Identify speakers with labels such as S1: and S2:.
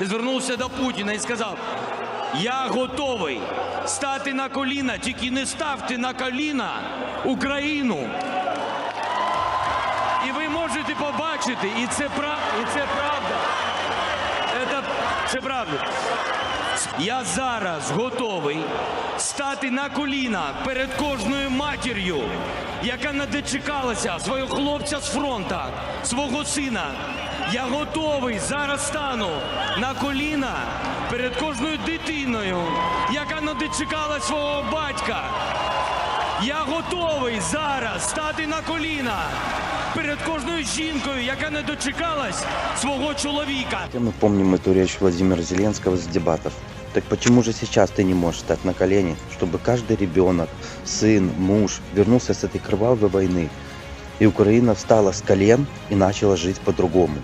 S1: звернувся до Путіна і сказав: Я готовий стати на коліна, тільки не ставте на коліна Україну. І ви можете побачити, і це, пра... і це правда. Це, це правда. Я зараз готовий стати на коліна перед кожною матір'ю, яка не дочекалася свого хлопця з фронта, свого сина. Я готовий зараз стану на коліна перед кожною дитиною, яка не дочекала свого батька. Я готовий зараз стати на коліна перед кожною жінкою, яка не дочекалась свого чоловіка.
S2: Все мы помним эту речь Владимира Зеленского с дебатов. Так почему же сейчас ты не можешь стать на колени, чтобы каждый ребенок, сын, муж вернулся с этой кровавой войны, и Украина встала с колен и начала жить по-другому?